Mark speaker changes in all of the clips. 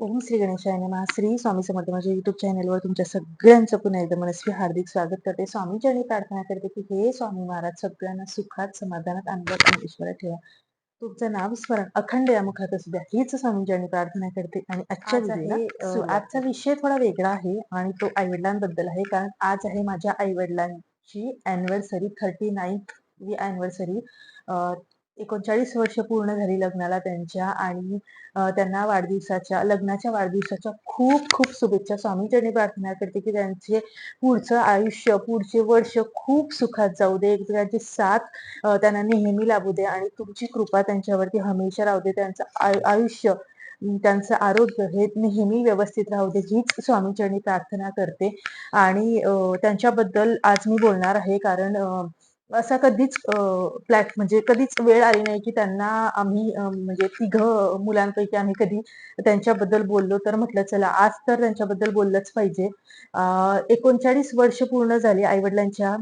Speaker 1: ओम श्री गणेशाय नमः. श्री स्वामी समर्थ माझ्या युट्यूब चॅनलवर तुमच्या सगळ्यांचं पुन्हा एकदा मनस्वी हार्दिक स्वागत करते. स्वामींची प्रार्थना करते की हे स्वामी महाराज सगळ्यांना सुखात समाधानात आनंदात आणि ईश्वरात ठेवा. तुमचं नाव स्मरण अखंड या मुखात असू द्या. हीच स्वामींची प्रार्थना करते. आणि आजच्या आजचा विषय थोडा वेगळा आहे आणि तो आईवडिलांबद्दल आहे. कारण आज आहे माझ्या आईवडिलांची अॅनिव्हर्सरी थर्टी नाईन्थ अॅनिव्हर्सरी एकोणचाळीस वर्ष पूर्ण झाली लग्नाला त्यांच्या आणि त्यांना वाढदिवसाच्या लग्नाच्या वाढदिवसाच्या खूप खूप शुभेच्छा. स्वामीजींनी प्रार्थना करते की त्यांचे पुढचं आयुष्य पुढचे वर्ष खूप सुखात जाऊ दे. एकमेकांची साथ त्यांना नेहमी लाभू दे आणि तुमची कृपा त्यांच्यावरती हमेशा राहू दे. त्यांचं आयु- आयुष्य त्यांचं आरोग्य हे नेहमी व्यवस्थित राहू दे हीच स्वामीचरणी प्रार्थना करते. आणि त्यांच्याबद्दल आज मी बोलणार आहे कारण अं, असा कधीच प्लॅट म्हणजे कधीच वेळ आली नाही की त्यांना आम्ही म्हणजे तिघ मुलांपैकी आम्ही कधी त्यांच्याबद्दल बोललो तर म्हटलं चला आज तर त्यांच्याबद्दल बोललंच पाहिजे. एकोणचाळीस वर्ष पूर्ण झाली आईवडिलांच्या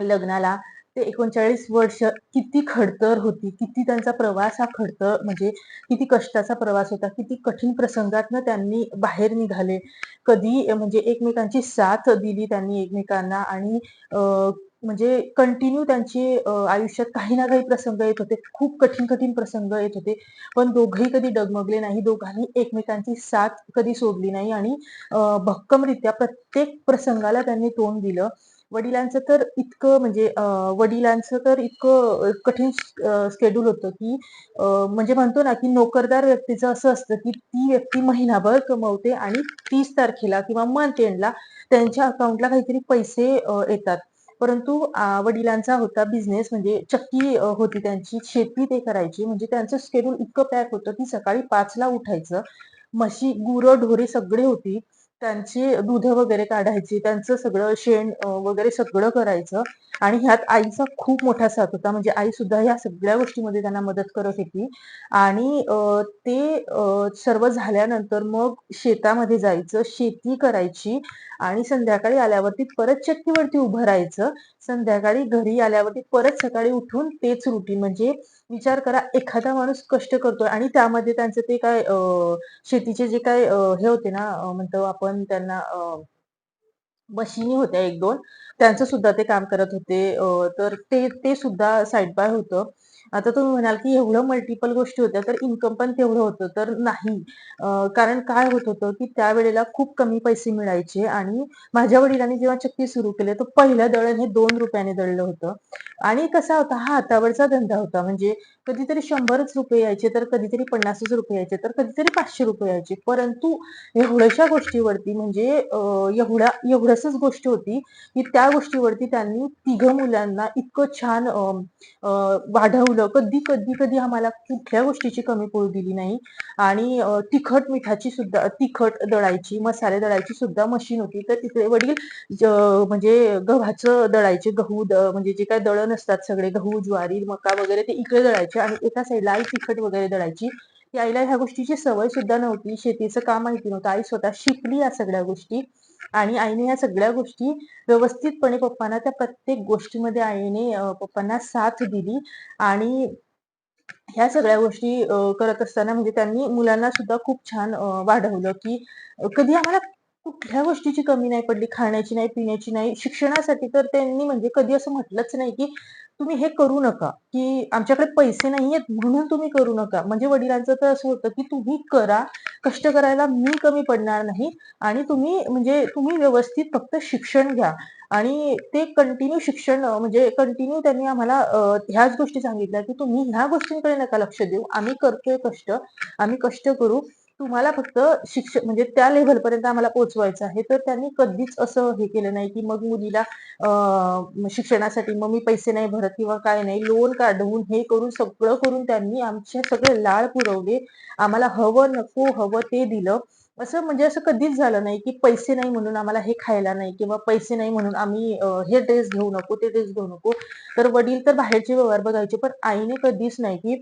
Speaker 1: लग्नाला. ते एकोणचाळीस वर्ष किती खडतर होती किती त्यांचा प्रवास हा खडतर म्हणजे किती कष्टाचा प्रवास होता किती कठीण प्रसंगातनं त्यांनी बाहेर निघाले. कधी म्हणजे एकमेकांची साथ दिली त्यांनी एकमेकांना आणि अं, म्हणजे कंटिन्यू त्यांची आयुष्यात काही ना काही प्रसंग येत होते. खूप कठीण कठीण प्रसंग येत होते. पण दोघंही कधी डगमगले नाही. दोघांनी एकमेकांची साथ कधी सोडली नाही. आणि भक्कमरित्या प्रत्येक प्रसंगाला त्यांनी तोंड दिलं. वडिलांचं तर इतकं म्हणजे वडिलांचं तर इतकं कठीण स्केड्यूल होतं की म्हणजे म्हणतो ना की नोकरदार व्यक्तीचं असं असतं की ती व्यक्ती महिनाभर कमवते आणि तीस तारखेला किंवा मंथ एंडला त्यांच्या अकाउंटला काहीतरी पैसे येतात. परंतु वडिलांचा होता बिझनेस म्हणजे चक्की होती त्यांची शेती ते करायची. म्हणजे त्यांचं स्केड्यूल इतकं पॅक होतं की सकाळी पाचला उठायचं. म्हशी गुरं ढोरे सगळे होती. त्यांची दूध वगैरे काढायची त्यांचं सगळं शेण वगैरे सगळं करायचं. आणि ह्यात आईचा खूप मोठा साथ होता. म्हणजे आई सुद्धा या सगळ्या गोष्टीमध्ये त्यांना मदत करत होती. आणि ते सर्व झाल्यानंतर मग शेतामध्ये जायचं शेती करायची. आणि संध्याकाळी आल्यावरती परत चक्कीवरती उभं राहायचं. संध्याकाळी घरी आल्यावरती परत सकाळी उठून तेच रुटीन म्हणजे विचार करा एखादा माणूस कष्ट करतोय आणि त्यामध्ये त्यांचं ते काय अं, शेतीचे जे काय अं, हे होते ना अं, म्हणतो आपण त्यांना अं, मशिनी होत्या एक दोन त्यांचं सुद्धा ते काम करत होते. तर ते ते सुद्धा साईड बाय होतं. आता तुम्ही म्हणाल की एवढं मल्टिपल गोष्टी होत्या तर इन्कम पण तेवढं होतं तर नाही. कारण काय होत होतं की त्यावेळेला खूप कमी पैसे मिळायचे आणि माझ्या वडिलांनी जेव्हा चक्की सुरू केली तर पहिलं दळण हे दोन रुपयाने दळलं होतं. आणि कसा होता हा हातावरचा धंदा होता. म्हणजे कधीतरी शंभरच रुपये यायचे तर कधीतरी पन्नासच रुपये यायचे तर कधीतरी पाचशे रुपये यायचे. परंतु एवढ्याशा गोष्टीवरती म्हणजे एवढ्या एवढ्याच गोष्ट होती की त्या गोष्टीवरती त्यांनी तिघ मुलांना इतकं छान वाढवलं. अं, कधी कधी कधी आम्हाला कुठल्या गोष्टीची कमी पडू दिली नाही. आणि तिखट मिठाची सुद्धा तिखट दळायची मसाले दळायची सुद्धा मशीन होती. तर तिकडे वडील म्हणजे गव्हाचं दळायचे गहू म्हणजे जे काय दळण असतात सगळे गहू ज्वारी मका वगैरे ते इकडे दळायचे. आणि एका साईडला आई तिखट वगैरे दळायची. की आईला ह्या गोष्टीची सवय सुद्धा नव्हती. शेतीचं काम माहिती नव्हतं. आई स्वतः शिकली या सगळ्या गोष्टी. आणि आईने या सगळ्या गोष्टी व्यवस्थितपणे पप्पांना त्या प्रत्येक गोष्टीमध्ये आईने पप्पांना साथ दिली. आणि ह्या सगळ्या गोष्टी अं, करत असताना म्हणजे त्यांनी मुलांना सुद्धा खूप छान वाढवलं की कधी आम्हाला कुठल्या गोष्टीची कमी नाही पडली खाण्याची नाही पिण्याची नाही शिक्षणासाठी तर त्यांनी म्हणजे कधी असं म्हटलंच नाही की तुम्ही हे करू नका की आमच्याकडे पैसे नाहीयेत म्हणून तुम्ही करू नका. म्हणजे वडिलांचं तर असं होतं की तुम्ही करा कष्ट करायला मी कमी पडणार नाही आणि तुम्ही म्हणजे तुम्ही व्यवस्थित फक्त शिक्षण घ्या. आणि ते कंटिन्यू शिक्षण म्हणजे कंटिन्यू त्यांनी आम्हाला ह्याच गोष्टी सांगितल्या की तुम्ही ह्या गोष्टींकडे नका लक्ष देऊ. आम्ही करतोय कष्ट आम्ही कष्ट करू. तुम्हाला फक्त शिक्षण म्हणजे त्या लेवलपर्यंत आम्हाला पोहोचवायचं आहे. तर त्यांनी कधीच असं हे केलं नाही की मग मुलीला शिक्षणासाठी मग मी पैसे नाही भरत किंवा काय नाही लोन काढवून हे करून सगळं करून त्यांनी आमचे सगळे लाळ पुरवले. आम्हाला हवं नको हवं ते दिलं. असं म्हणजे असं कधीच झालं नाही की पैसे नाही म्हणून आम्हाला हे खायला नाही किंवा पैसे नाही म्हणून आम्ही हे ड्रेस घेऊ नको ते ड्रेस घेऊ नको. तर वडील तर बाहेरचे व्यवहार बघायचे पण आईने कधीच नाही की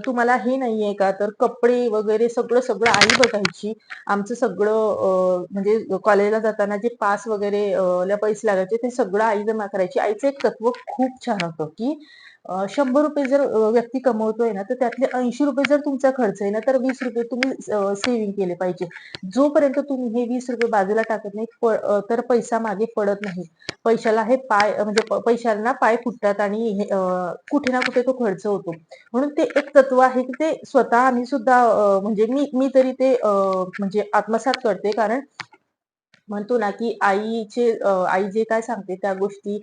Speaker 1: तुम्हाला हे नाहीये का? तर कपडे वगैरे सगळं सगळं आई बघायची. आमचं सगळं म्हणजे कॉलेजला जाताना जे पास वगैरे ला पैसे लागायचे ते सगळं आई जमा करायची. आईचं एक तत्व खूप छान होतं की शंभर रुपये जर व्यक्ती कमवतोय ना तर त्यातले ऐंशी रुपये जर तुमचा खर्च आहे ना तर वीस रुपये तुम्ही सेव्हिंग केले पाहिजे. जोपर्यंत तुम्ही हे वीस रुपये बाजूला टाकत नाही तर पैसा मागे पडत नाही. पैशाला हे पाय म्हणजे पैशांना पैशाला पाय फुटतात आणि हे, कुठे ना कुठे तो खर्च होतो. म्हणून ते एक तत्व आहे की ते स्वतः आम्ही सुद्धा म्हणजे मी मी तरी ते म्हणजे आत्मसात करते. कारण म्हणतो ना की आईचे आई जे काय सांगते त्या गोष्टी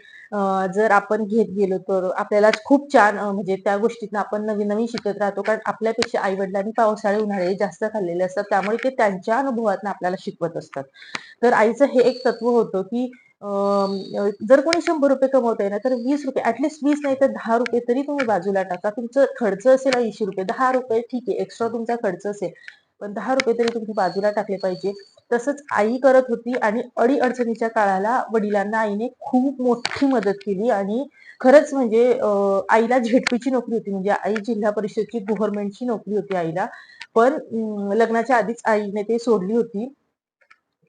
Speaker 1: जर आपण घेत गेलो तर आपल्याला खूप छान म्हणजे त्या गोष्टीतनं आपण नवीन नवीन शिकत राहतो. कारण आपल्यापेक्षा आई वडिलांनी पावसाळे उन्हाळे जास्त खाल्लेले असतात. त्यामुळे ते त्यांच्या अनुभवातून आपल्याला शिकवत असतात. तर आईचं हे एक तत्व होतं की जर कोणी शंभर रुपये कमवत आहे ना तर वीस रुपये ऍटलिस्ट वीस नाही तर दहा रुपये तरी तुम्ही बाजूला टाका. तुमचं खर्च असेल ऐंशी रुपये दहा रुपये ठीक आहे एक्स्ट्रा तुमचा खर्च असेल. पण दहा रुपये तरी तुम्ही बाजूला टाकले पाहिजे. तसंच आई करत होती आणि अडी अडचणीच्या काळाला वडिलांना आईने खूप मोठी मदत केली आणि खरंच म्हणजे आईला झेडपीची नोकरी होती. म्हणजे आई जिल्हा परिषदची गव्हर्नमेंटची नोकरी होती आईला. पण लग्नाच्या आधीच आईने ते सोडली होती.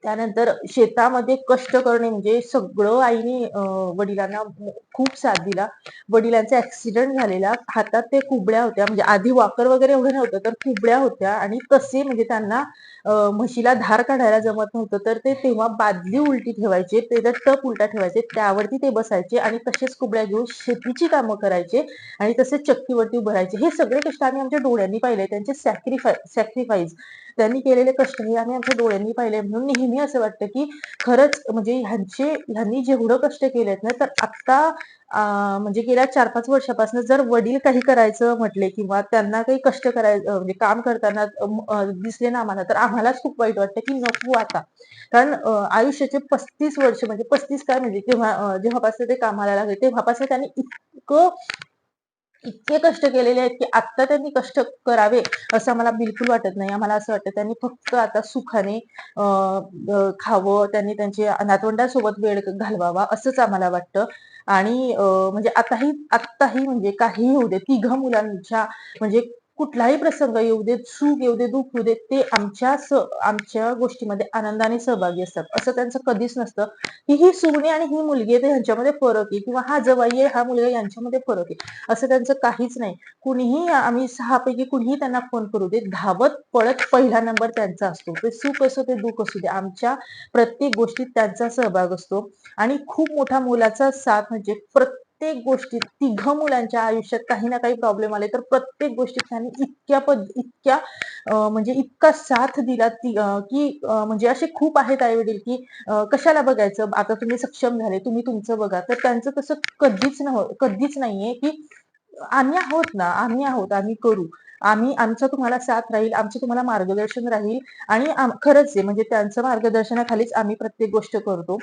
Speaker 1: त्यानंतर शेतामध्ये कष्ट करणे म्हणजे सगळं आईने वडिलांना खूप साथ दिला. वडिलांचा ऍक्सिडेंट झालेला. हातात ते कुबड्या होत्या. म्हणजे आधी वाकर वगैरे एवढं नव्हतं तर कुबड्या होत्या. आणि तसे म्हणजे त्यांना म्हशीला धार काढायला जमत नव्हतं तर ते तेव्हा बादली उलटी ठेवायचे त्याचा टप उलटा ठेवायचे त्यावरती ते बसायचे आणि तसेच कुबड्या घेऊन शेतीची कामं करायचे आणि तसेच चक्कीवरती भरायचे हे सगळे कष्ट आम्ही आमच्या डोळ्यांनी पाहिले. त्यांचे सॅक्रिफाय सॅक्रिफाईस त्यांनी केलेले कष्ट हे आम्ही आमच्या डोळ्यांनी पाहिले म्हणून नेहमी असं वाटतं की खरंच म्हणजे ह्यांचे ह्यांनी जेवढं कष्ट केलेत ना तर आता म्हणजे गेल्या चार पाच वर्षापासून जर वडील काही करायचं म्हटले किंवा त्यांना काही कष्ट करायचं म्हणजे काम करताना दिसले ना आम्हाला तर आम्हालाच खूप वाईट वाटतं की नको आता. कारण आयुष्याचे पस्तीस वर्ष म्हणजे पस्तीस काय म्हणजे जेव्हा जेव्हापासून ते कामाला लागले तेव्हापासून त्यांनी इतकं इतके कष्ट केलेले आहेत की आत्ता त्यांनी कष्ट करावे असं आम्हाला बिलकुल वाटत नाही. आम्हाला असं वाटतं त्यांनी फक्त आता सुखाने खावं त्यांनी त्यांच्या नातवंडासोबत वेळ घालवावा असंच आम्हाला वाटतं. आणि म्हणजे आताही आत्ताही म्हणजे काही होऊ दे तिघ मुलांच्या म्हणजे कुठलाही प्रसंग येऊ देत सुख येऊ दे दुःख येऊ दे ते आमच्या आमच्या गोष्टीमध्ये आनंदाने सहभागी असतात. असं त्यांचं कधीच नसतं. की ही सुगणी आणि ही मुलगी आहे यांच्यामध्ये ह्यांच्यामध्ये फरक आहे. किंवा हा जवाई आहे हा मुलगा यांच्यामध्ये फरक आहे. असं त्यांचं काहीच नाही. कुणीही आम्ही सहापैकी कुणीही त्यांना फोन करू दे धावत पळत पहिला नंबर त्यांचा असतो. ते सुख असो ते दुःख असू दे. आमच्या प्रत्येक गोष्टीत त्यांचा सहभाग असतो. आणि खूप मोठा मुलाचा साथ म्हणजे प्रत्येक प्रत्येक गोष्टीत तिघ मुलांच्या आयुष्यात काही ना काही प्रॉब्लेम आले तर प्रत्येक गोष्टीत त्यांनी इतक्या पद इतक्या म्हणजे इतका साथ दिला ती की म्हणजे असे खूप आहेत आई वडील की कशाला बघायचं? आता तुम्ही सक्षम झाले तुम्ही तुमचं बघा. तर त्यांचं तसं कधीच न कधीच नाहीये की आम्ही आहोत ना आम्ही आहोत आम्ही करू. आम्ही आमचा तुम्हाला साथ राहील आमचं तुम्हाला मार्गदर्शन राहील आणि खरंच आहे म्हणजे त्यांचं मार्गदर्शनाखालीच आम्ही प्रत्येक गोष्ट करतो.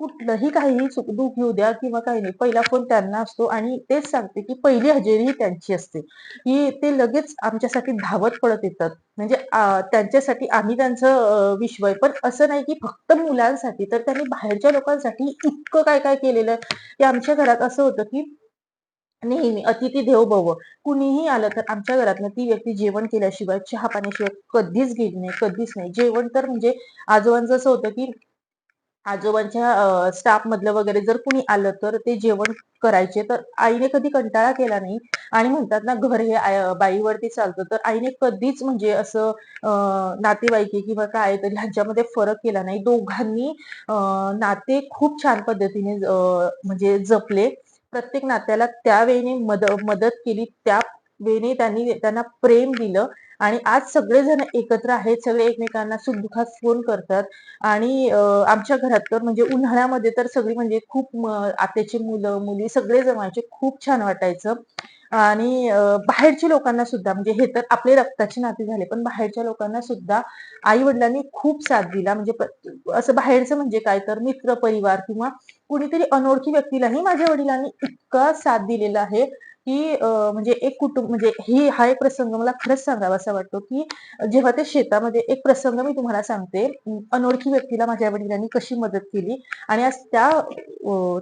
Speaker 1: कुठलंही काहीही सुख दुःख येऊ द्या किंवा काही नाही. पहिला फोन त्यांना असतो आणि तेच सांगते की पहिली हजेरी ही त्यांची असते. की ते लगेच आमच्यासाठी धावत पडत येतात. म्हणजे त्यांच्यासाठी आम्ही त्यांचं विश्व आहे पण असं नाही की फक्त मुलांसाठी तर त्यांनी बाहेरच्या लोकांसाठी इतकं काय काय केलेलं आहे. की आमच्या घरात असं होतं की नेहमी अतिथी देव भव. कुणीही आलं तर आमच्या घरातनं ती व्यक्ती जेवण केल्याशिवाय चहा पाण्याशिवाय कधीच गेली नाही कधीच नाही. जेवण तर म्हणजे आजोबांचं असं होतं की आजोबांच्या स्टाफ मधलं वगैरे जर कुणी आलं तर ते जेवण करायचे. तर आईने कधी कंटाळा केला नाही. आणि म्हणतात ना घर हे बाईवरती चालतं. तर आईने कधीच म्हणजे असं नातेवाईकी किंवा काय तर ह्यांच्यामध्ये फरक केला नाही. दोघांनी नाते खूप छान पद्धतीने म्हणजे जपले. प्रत्येक नात्याला त्या वेळेने मद मदत केली. त्या वेळेने त्यांनी त्यांना प्रेम दिलं. आणि आज सगळेजण एकत्र आहेत सगळे एकमेकांना सुखदुःखात फोन करतात. आणि आमच्या घरात तर म्हणजे उन्हाळ्यामध्ये तर सगळी म्हणजे खूप आत्याची मुलं मुली सगळे जमायचे खूप छान वाटायचं. आणि बाहेरच्या लोकांना सुद्धा म्हणजे हे तर आपले रक्ताचे नाते झाले पण बाहेरच्या लोकांना सुद्धा आई वडिलांनी खूप साथ दिला. म्हणजे असं बाहेरचं म्हणजे काय तर मित्र परिवार किंवा कुणीतरी अनोळखी व्यक्तीलाही माझ्या वडिलांनी इतका साथ दिलेला आहे. की म्हणजे एक कुटुंब म्हणजे ही हा एक प्रसंग मला खरंच सांगावा असा वाटतो की जेव्हा ते शेतामध्ये एक प्रसंग मी तुम्हाला सांगते अनोळखी व्यक्तीला माझ्या वडिलांनी कशी मदत केली आणि आज त्या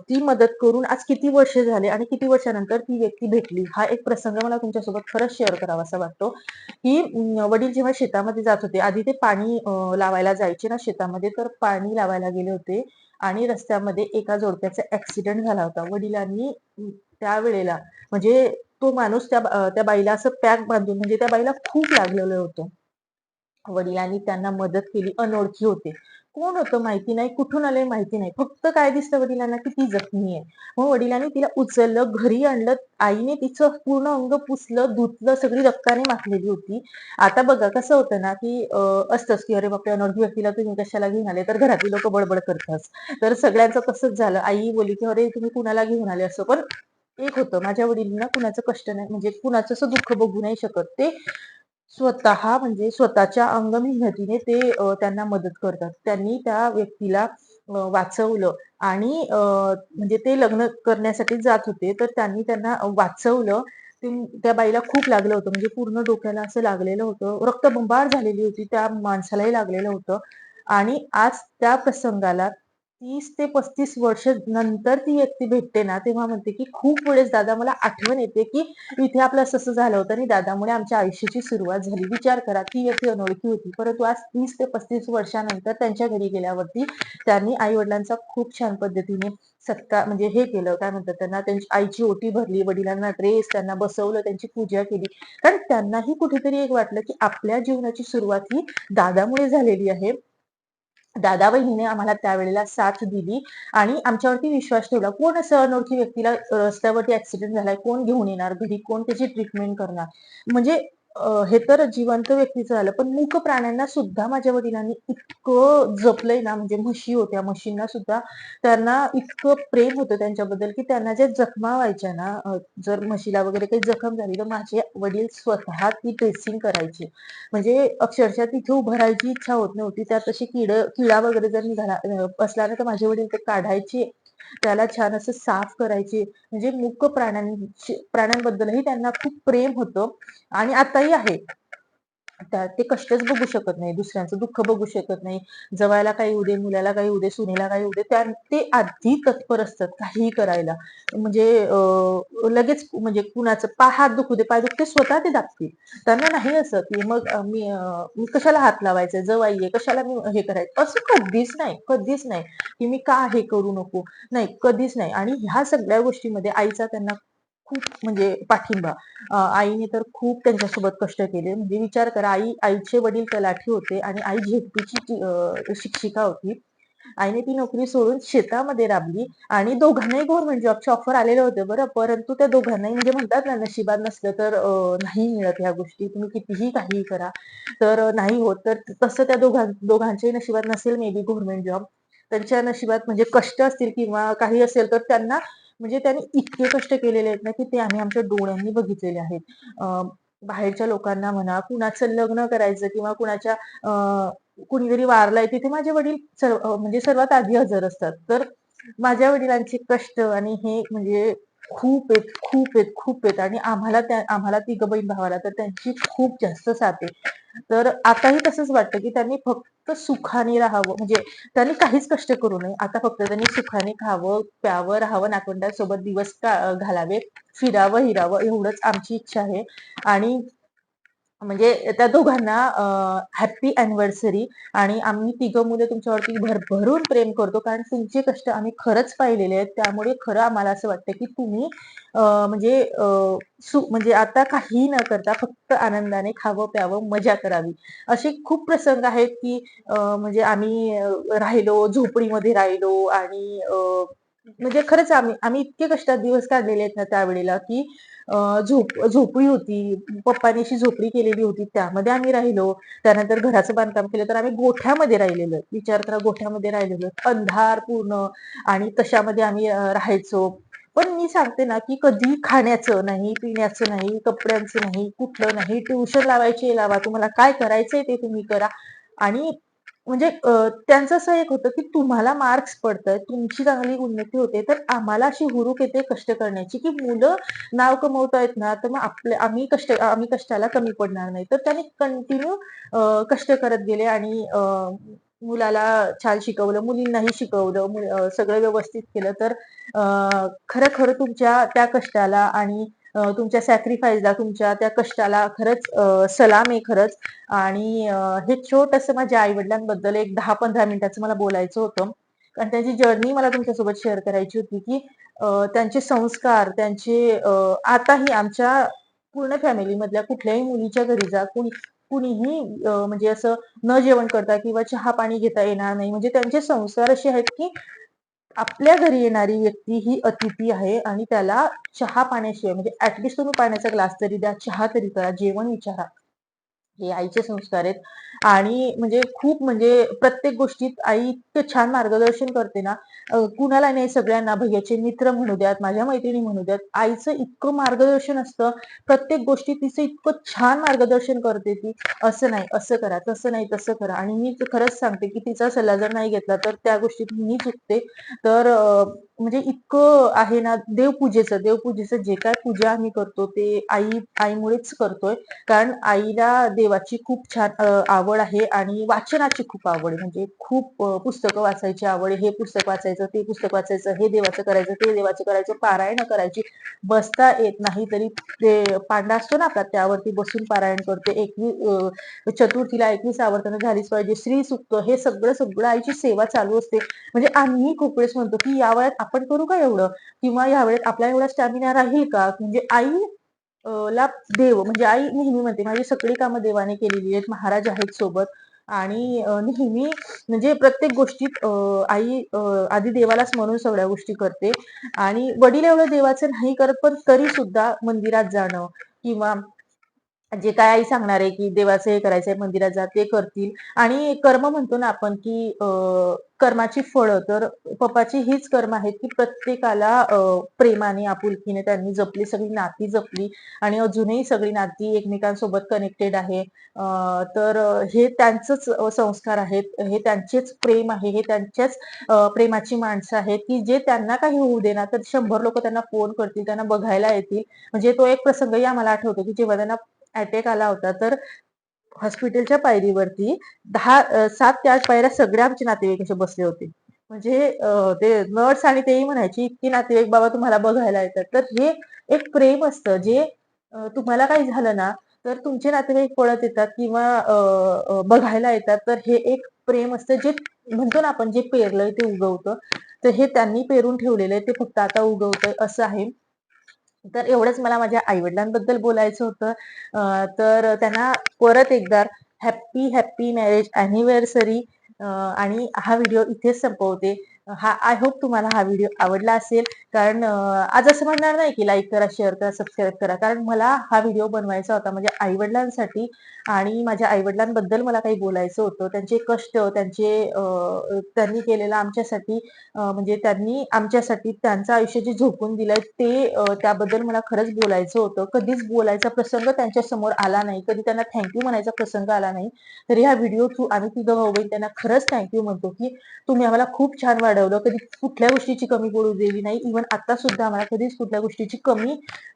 Speaker 1: ती मदत करून आज किती वर्ष झाले आणि किती वर्षानंतर ती व्यक्ती भेटली हा एक प्रसंग मला तुमच्यासोबत खरंच शेअर करावा असा वाटतो की वडील जेव्हा शेतामध्ये जात होते आधी ते पाणी लावायला जायचे ना शेतामध्ये तर पाणी लावायला गेले होते आणि रस्त्यामध्ये एका जोडप्याचा ऍक्सिडेंट झाला होता. वडिलांनी त्यावेळेला. म्हणजे तो माणूस त्या त्या बाईला असं पॅक बांधून म्हणजे त्या बाईला खूप लागलेलं होतं. वडिलांनी त्यांना मदत केली अनोळखी होते. कोण होतं माहिती नाही कुठून आले माहिती नाही. फक्त काय दिसतं वडिलांना की ती जखमी आहे. मग वडिलांनी तिला उचललं घरी आणलं आईने तिचं पूर्ण अंग पुसलं धुतलं सगळी रक्ताने माखलेली होती. आता बघा कसं होतं ना की असतंच की अरे बापरे अनोळखी व्यक्तीला तुम्ही कशाला घेऊन आले? तर घरातली लोक बडबड करतात तर सगळ्यांचं तसंच झालं. आई बोलली की अरे तुम्ही कुणाला घेऊन आले असं? पण एक होतं माझ्या वडिलांना कुणाचं कष्ट नाही म्हणजे कुणाचं असं दुःख बघू नाही शकत ते स्वतः म्हणजे स्वतःच्या अंग मेहनतीने ते त्यांना मदत करतात. त्यांनी त्या व्यक्तीला वाचवलं आणि म्हणजे ते लग्न करण्यासाठी जात होते, तर त्यांनी त्यांना वाचवलं. ते त्या बाईला खूप लागलं होतं, म्हणजे पूर्ण डोक्याला असं लागलेलं होतं. रक्तबंबाळ झालेली होती. त्या माणसालाही लागलेलं होतं आणि आज त्या प्रसंगाला तीस ते 35 वर्ष नंतर ती व्यक्ती भेटते ना, तेव्हा म्हणते की खूप वेळेस दादा मला आठवण येते की इथे आपलं असं झालं होतं आणि दादामुळे आमच्या आयुष्याची सुरुवात झाली. विचार करा ती व्यक्ती अनोळखी होती. परंतु आज तीस ते 35 वर्षानंतर त्यांच्या घरी गेल्यावरती त्यांनी आई-वडिलांचा खूप छान पद्धतीने सत्कार म्हणजे हे केलं, काय म्हणतात त्यांना त्यांची आईची ओटी भरली, वडिलांना ड्रेस, त्यांना बसवलं, त्यांची पूजा केली. कारण त्यांनाही कुठेतरी एक वाटलं की आपल्या जीवनाची सुरुवात ही दादामुळे झालेली आहे. दादा-वहिनीने आम्हाला त्यावेळेला साथ दिली आणि आमच्यावरती विश्वास ठेवला. कोण असं अनोळखी व्यक्तीला रस्त्यावरती ऍक्सिडेंट झालाय, कोण घेऊन येणार घरी, कोण त्याची ट्रीटमेंट करणार. म्हणजे हे तर जिवंत व्यक्तीचं झालं, पण मूक प्राण्यांना सुद्धा माझ्या वडिलांनी इतकं जपलंय ना, म्हणजे म्हशी होत्या, म्हशींना सुद्धा त्यांना इतकं प्रेम होतं त्यांच्याबद्दल, की त्यांना ज्या जखमा व्हायच्या ना, जर म्हशीला वगैरे काही जखम झाली, तर माझे वडील स्वतः ती ड्रेसिंग करायचे. म्हणजे अक्षरशः तिथे उभं राहायची इच्छा होत नव्हती. त्यात तशी किड किडा वगैरे जर निघाला असला बसला ना, तर माझे वडील ते काढायचे. त्याला छान असं साफ करायचे. म्हणजे मूक प्राण्यांची प्राण्यांबद्दलही त्यांना खूप प्रेम होतं आणि आताही आहे. त्या ते कष्टच बघू शकत नाही, दुसऱ्यांचं दुःख बघू शकत नाही. जवायला काही उदे मुलाला काही उदे सुनेला काही उदे त्या ते आधी तत्पर असतात काहीही करायला. म्हणजे लगेच म्हणजे कुणाचं पा हात दुखू दे, पाय दुखते स्वतः ते दाबतील. त्यांना नाही असं, की मग मी मी कशाला हात लावायचा, जवाई आहे, कशाला मी हे करायचं, असं कधीच नाही, कधीच नाही, की मी का हे करू नको. नाही, कधीच नाही आणि ह्या सगळ्या गोष्टीमध्ये आईचा त्यांना खूप म्हणजे पाठिंबा. आईने तर खूप त्यांच्यासोबत कष्ट केले. म्हणजे विचार करा, आई आईचे वडील तलाठी होते आणि आई झेडपीची शिक्षिका होती. आईने ती नोकरी सोडून शेतामध्ये राबली आणि दोघांनाही गव्हर्नमेंट जॉबचे ऑफर आलेले होते बरं. परंतु त्या दोघांनाही म्हणजे म्हणतात ना, नशिबात नसलं तर नाही मिळत ह्या गोष्टी. तुम्ही कितीही काहीही करा, तर नाही होत. तर तसं त्या दोघां दोघांच्याही नशिबात नसेल मे बी गव्हर्नमेंट जॉब. त्यांच्या नशिबात म्हणजे कष्ट असतील किंवा काही असेल, तर त्यांना म्हणजे त्यांनी इतके कष्ट केलेले आहेत ना, की ते आम्ही आमच्या डोळ्यांनी बघितलेले आहेत. बाहेरच्या लोकांना म्हणा, कुणाचं लग्न करायचं किंवा कुणाच्या कुणीतरी वारलाय तिथे माझे वडील सर्व म्हणजे सर्वात आधी हजर असतात. तर माझ्या वडिलांचे कष्ट आणि हे म्हणजे खूप आहेत, खूप आहेत, खूप आहेत आणि आम्हाला त्या आम्हाला तिघ बहीण-भावाला तर त्यांची खूप जास्त साथ आहे. तर आताही तसंच वाटतं, की त्यांनी फक्त सुखाने राहावं. म्हणजे त्यांनी काहीच कष्ट करू नये. आता फक्त त्यांनी सुखाने खावं, प्यावं, राहावं, नातवंडांसोबत दिवस का घालावे, फिरावं, हिरावं एवढंच आमची इच्छा आहे आणि म्हणजे त्या दोघांना हॅप्पी हॅपी अॅनिव्हर्सरी आणि आम्ही तिघं मुलं तुमच्यावरती भरभरून प्रेम करतो. कारण तुमचे कष्ट आम्ही खरंच पाहिलेले आहेत. त्यामुळे खरं आम्हाला असं वाटतं, की तुम्ही म्हणजे सु म्हणजे आता काही न करता फक्त आनंदाने खावं, प्यावं, मजा करावी. असे खूप प्रसंग आहेत, की म्हणजे आम्ही राहिलो, झोपडीमध्ये राहिलो आणि म्हणजे खरंच आम्ही आम्ही इतके कष्टात दिवस काढलेले आहेत ना त्यावेळेला, की झोप झोपडी होती. पप्पांनी अशी झोपडी केलेली होती. त्यामध्ये आम्ही राहिलो. त्यानंतर घराचं बांधकाम केलं, तर आम्ही गोठ्यामध्ये राहिलेलो. विचार करा गोठ्यामध्ये राहिलेलो. अंधार पूर्ण आणि तशामध्ये आम्ही राहायचो. पण मी सांगते ना, की कधी खाण्याचं नाही, पिण्याचं नाही, कपड्यांचं नाही, कुठलं नाही. ट्युशन लावायची लावा. तुम्हाला काय करायचंय ते तुम्ही करा आणि म्हणजे त्यांचं असं एक होतं, की तुम्हाला मार्क्स पडतंय तुमची चांगली उन्नती होते, तर आम्हाला अशी हुरूक येते कष्ट करण्याची, की मुलं नाव कमवतायत ना, तर मग आपले आम्ही कष्ट आम्ही कष्टाला कमी पडणार नाही. तर त्यांनी कंटिन्यू कष्ट करत गेले आणि मुलाला छान शिकवलं, मुलींनाही शिकवलं, सगळं व्यवस्थित केलं. तर खरं-खरं तुमच्या त्या कष्टाला आणि तुमच्या सॅक्रिफाईसला, तुमच्या त्या कष्टाला खरंच सलाम आहे खरंच. आणि हे छोटंसं माझ्या आई-वडिलांबद्दल एक 10-15 मिनिटाचं मला बोलायचं होतं. कारण त्यांची जर्नी मला तुमच्यासोबत शेअर करायची होती की त्यांचे संस्कार त्यांचे आताही आमच्या पूर्ण फॅमिली मधल्या कुठल्याही मुलीच्या घरी जा कुणी कुणीही म्हणजे असं न जेवण करता किंवा चहा पाणी घेता येणार नाही म्हणजे त्यांचे संस्कार असे आहेत की आपल्या घरी येणारी व्यक्ती ही अतिथी आहे आणि त्याला चहा पाण्याशिवाय म्हणजे ऍटलिस्ट तुम्ही पाण्याचा ग्लास तरी द्या चहा तरी करा जेवण विचारा. हे आईचे संस्कार आहेत. आणि म्हणजे खूप म्हणजे प्रत्येक गोष्टीत आई इतकं छान मार्गदर्शन करते ना. कुणाला नाही सगळ्यांना भैयाचे मित्र म्हणू द्यात माझ्या मैत्रिणी म्हणू द्यात. आईचं इतकं मार्गदर्शन असतं. प्रत्येक गोष्टी तिचं इतकं छान मार्गदर्शन करते ती. असं नाही असं करा तसं नाही तसं करा. आणि मी खरंच सांगते की तिचा सल्ला जर नाही घेतला तर त्या गोष्टीत मी चुकते. तर म्हणजे इतकं आहे ना देवपूजेचं देवपूजेचं जे काय पूजा आम्ही करतो ते आई आईमुळेच करतोय. कारण आईला देवाची खूप छान आवड आवड आहे आणि वाचनाची खूप आवड आहे. म्हणजे खूप पुस्तकं वाचायची आवड आहे. हे पुस्तक वाचायचं ते पुस्तक वाचायचं हे देवाचं करायचं ते देवाचं करायचं पारायण करायची. बसता येत नाही तरी ते पांडा असतो ना आपला त्यावरती बसून पारायण करते. एकवीस चतुर्थीला एकवीस आवर्तन झालीच पाहिजे. श्री सुक्त हे सगळं सगळं आईची सेवा चालू असते. म्हणजे आम्ही खूप वेळेस म्हणतो की या वयात आपण करू का एवढं? किंवा या वेळेत आपल्या एवढा स्टॅमिना राहील का? म्हणजे आई ला देव म्हणजे आई नेहमी म्हणते माझी सगळी कामं देवाने केलेली आहेत महाराज आहेत सोबत. आणि नेहमी म्हणजे प्रत्येक गोष्टीत आई आधी देवालाच म्हणून सगळ्या गोष्टी करते. आणि वडील एवढं देवाचं नाही करत पण तरी सुद्धा मंदिरात जाणं किंवा जे काय आई सांगणार आहे की देवाचं हे करायचंय मंदिरात जा ते करतील. आणि कर्म म्हणतो ना आपण की अं, कर्माची फळं. तर पप्पाची हीच कर्म आहेत की प्रत्येकाला प्रेमाने आपुलकीने त्यांनी जपली सगळी नाती जपली. आणि अजूनही सगळी नाती एकमेकांसोबत कनेक्टेड आहे. तर हे त्यांचंच संस्कार आहेत. हे त्यांचेच प्रेम आहे. हे त्यांच्याच प्रेमाची माणसं आहेत की जे त्यांना काही होऊ देणार. तर शंभर लोक त्यांना फोन करतील त्यांना बघायला येतील. म्हणजे तो एक प्रसंगही आम्हाला आठवतो की जेव्हा त्यांना अटॅक आला होता तर हॉस्पिटलच्या पायरीवरती दहा सात ते आठ पायऱ्या सगळे आमचे नातेवाईक असे बसले होते. म्हणजे ते नर्स आणि तेही म्हणायची, इतकी नातेवाईक बाबा तुम्हाला बघायला येतात." तर हे एक प्रेम असतं जे तुम्हाला काही झालं ना, तर तुमचे नातेवाईक पळत येतात किंवा बघायला येतात. तर हे एक प्रेम असतं जे म्हणतो ना आपण जे पेरलंय ते उगवतं. तर हे त्यांनी पेरून ठेवलेलं आहे ते फक्त आता उगवतंय असं आहे. तर एवढंच मला माझ्या आई-वडिलांबद्दल बोलायचं होतं. तर त्यांना परत एकदा हॅप्पी हॅप्पी मॅरेज अॅनिव्हर्सरी आणि हा व्हिडिओ इथेच संपवते. हा आय होप तुम्हाला हा व्हिडिओ आवडला असेल. कारण आज असं म्हणणार नाही की लाईक करा, शेअर करा, सबस्क्राईब करा. कारण मला हा व्हिडिओ बनवायचा होता म्हणजे आईवडिलांसाठी आणि माझ्या आईवडिलांबद्दल मला काही बोलायचं होतं. त्यांचे कष्ट, त्यांचे त्यांनी केलेलं आमच्यासाठी म्हणजे त्यांनी आमच्यासाठी त्यांचं आयुष्य जे झोकून दिलंय ते त्याबद्दल मला खरंच बोलायचं होतं. कधीच बोलायचा प्रसंग त्यांच्यासमोर आला नाही. कधी त्यांना थँक यू म्हणायचा प्रसंग आला नाही. तरी ह्या व्हिडिओ थ्रू आम्ही तिघं भाऊ त्यांना खरंच थँक यू म्हणतो, की तुम्ही आम्हाला खूप छान वाढवलं. कधी कुठल्या गोष्टीची कमी पडू दिली नाही. इव्हन आता सुद्धा आम्हाला कधीच कुठल्या गोष्टीची कमी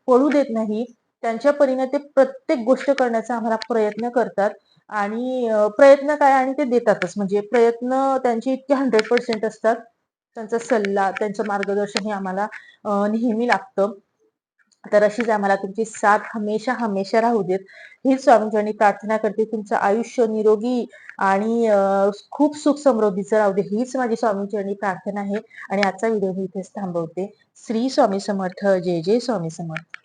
Speaker 1: पडू देत नाही. त्यांच्या परीने ते प्रत्येक गोष्ट करण्याचा आम्हाला प्रयत्न करतात आणि प्रयत्न काय आणि ते देतातच. म्हणजे प्रयत्न त्यांचे इतके 100% असतात. त्यांचा सल्ला, त्यांचं मार्गदर्शन हे आम्हाला नेहमी लागतं. तर अशीच आम्हाला तुमची साथ हमेशा, हमेशा राहू देत. हीच स्वामींचरणी प्रार्थना करते. तुमचं आयुष्य निरोगी आणि खूप सुख समृद्धीचं राहू दे. हीच माझी स्वामींचरणी प्रार्थना आहे आणि आजचा व्हिडिओ मी इथेच थांबवते. श्री स्वामी समर्थ. जय जय स्वामी समर्थ.